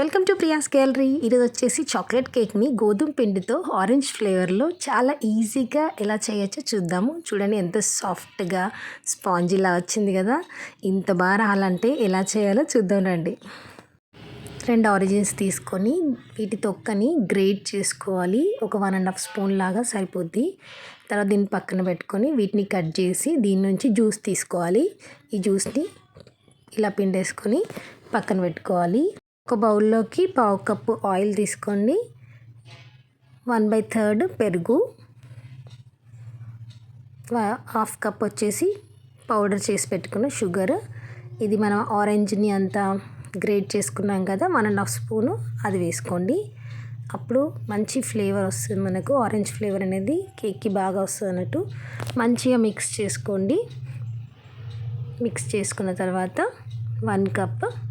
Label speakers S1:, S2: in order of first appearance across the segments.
S1: Welcome to Priya's gallery. ఈరోజు వచ్చేసి chocolate కేక్ని గోధుమ పిండితో ఆరెంజ్ ఫ్లేవర్లో చాలా ఈజీగా ఎలా చేయొచ్చో చూద్దాము. చూడండి ఎంత సాఫ్ట్గా స్పాంజీలా వచ్చింది కదా. ఇంత బాగా రావాలంటే ఎలా చేయాలో చూద్దాం రండి. రెండు ఆరిజిన్స్ తీసుకొని వీటి తొక్కని గ్రేట్ చేసుకోవాలి. ఒక వన్ అండ్ హాఫ్ స్పూన్ లాగా సరిపోద్ది. తర్వాత దీన్ని పక్కన పెట్టుకొని వీటిని కట్ చేసి దీని నుంచి జ్యూస్ తీసుకోవాలి. ఈ జ్యూస్ని ఇలా పిండేసుకొని పక్కన పెట్టుకోవాలి. ఒక బౌల్లోకి పావు కప్పు ఆయిల్ తీసుకోండి. వన్ బై థర్డ్ పెరుగు. హాఫ్ కప్ వచ్చేసి పౌడర్ చేసి పెట్టుకున్న షుగర్. ఇది మనం ఆరెంజ్ని అంతా గ్రేట్ చేసుకున్నాం కదా వన్ అండ్ హాఫ్ స్పూను అది వేసుకోండి. అప్పుడు మంచి ఫ్లేవర్ వస్తుంది మనకు. ఆరెంజ్ ఫ్లేవర్ అనేది కేక్కి బాగా వస్తుంది అన్నట్టు. మంచిగా మిక్స్ చేసుకోండి. మిక్స్ చేసుకున్న తర్వాత వన్ కప్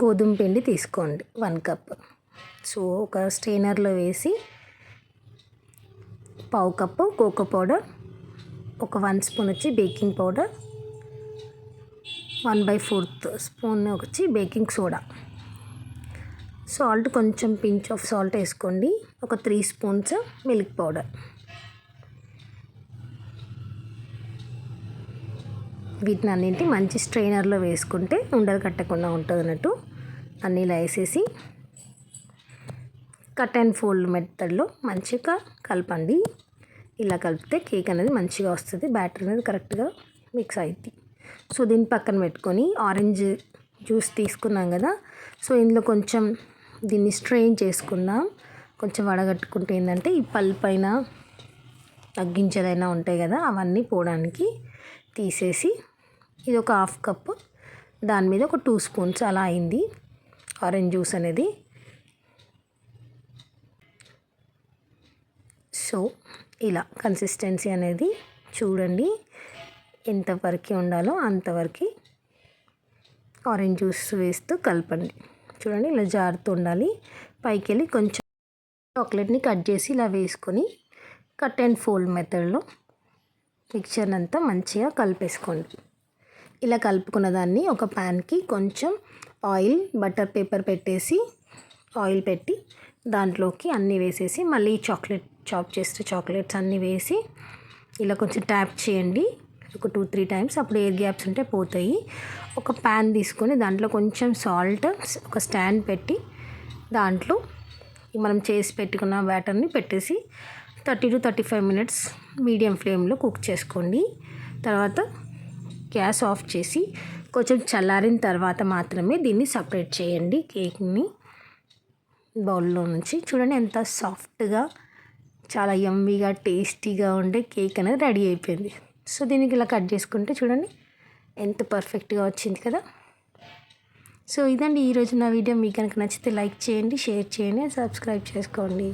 S1: గోధుమ పిండి తీసుకోండి వన్ కప్. సో ఒక స్ట్రైనర్లో వేసి పావు కప్పు కోకో పౌడర్ ఒక వన్ స్పూన్ వచ్చి baking powder one by fourth spoon వచ్చి బేకింగ్ సోడా. సాల్ట్ కొంచెం పించ్ ఆఫ్ సాల్ట్ వేసుకోండి ఒక త్రీ స్పూన్స్ మిల్క్ పౌడర్. వీటిని అన్నింటి మంచి స్ట్రైనర్లో వేసుకుంటే ఉండలు కట్టకుండా ఉంటుంది అన్నట్టు అన్నీ ఇలా వేసేసి కట్ అండ్ ఫోల్డ్ మెథడ్లో మంచిగా కలపండి. ఇలా కలిపితే కేక్ అనేది మంచిగా వస్తుంది. బ్యాటర్ అనేది కరెక్ట్గా మిక్స్ అవుద్ది సో దీన్ని పక్కన పెట్టుకొని ఆరెంజ్ జ్యూస్ తీసుకున్నాం కదా సో ఇందులో కొంచెం దీన్ని స్ట్రెయిన్ చేసుకుందాం. కొంచెం వడగట్టుకుంటే ఏంటంటే ఈ పళ్ళు పైన తగ్గించేదైనా ఉంటాయి కదా అవన్నీ పోవడానికి తీసేసి ఇది ఒక హాఫ్ కప్ దాని మీద ఒక టూ స్పూన్స్ అలా అయింది. ఆరెంజ్ జ్యూస్ అనేది. సో ఇలా కన్సిస్టెన్సీ అనేది చూడండి. ఎంతవరకు ఉండాలో అంతవరకు ఆరెంజ్ జ్యూస్ వేస్తూ కలపండి. చూడండి ఇలా జారుతూ ఉండాలి. పైకి వెళ్ళి కొంచెం చాక్లెట్ని కట్ చేసి ఇలా వేసుకొని కట్ అండ్ ఫోల్డ్ మెథడ్లో మిక్చర్ అంతా మంచిగా కలిపేసుకోండి. ఇలా కలుపుకున్న దాన్ని ఒక ప్యాన్కి కొంచెం ఆయిల్ బటర్ పేపర్ పెట్టేసి ఆయిల్ పెట్టి దాంట్లోకి అన్నీ వేసేసి మళ్ళీ చాక్లెట్ చాప్ చేస్తే చాక్లెట్స్ అన్నీ వేసి ఇలా కొంచెం ట్యాప్ చేయండి. ఒక టూ త్రీ టైమ్స్ అప్పుడు ఎయిర్ గ్యాప్స్ ఉంటే పోతాయి. ఒక ప్యాన్ తీసుకొని దాంట్లో కొంచెం సాల్ట్ ఒక స్టాండ్ పెట్టి దాంట్లో మనం చేసి పెట్టుకున్న బ్యాటర్ని పెట్టేసి thirty to thirty five minutes medium ఫ్లేమ్లో కుక్ చేసుకోండి. తర్వాత గ్యాస్ ఆఫ్ చేసి కొంచెం చల్లారిన తర్వాత మాత్రమే దీన్ని సపరేట్ చేయండి కేక్ని. బౌల్లో నుంచి చూడండి ఎంత సాఫ్ట్గా చాలా యమ్మీగా టేస్టీగా ఉండే కేక్ అనేది రెడీ అయిపోయింది. సో దీనికి ఇలా కట్ చేసుకుంటే చూడండి ఎంత పర్ఫెక్ట్గా వచ్చింది కదా. సో ఇదండి ఈరోజు నా వీడియో. మీకు కనుక నచ్చితే లైక్ చేయండి షేర్ చేయండి సబ్స్క్రైబ్ చేసుకోండి.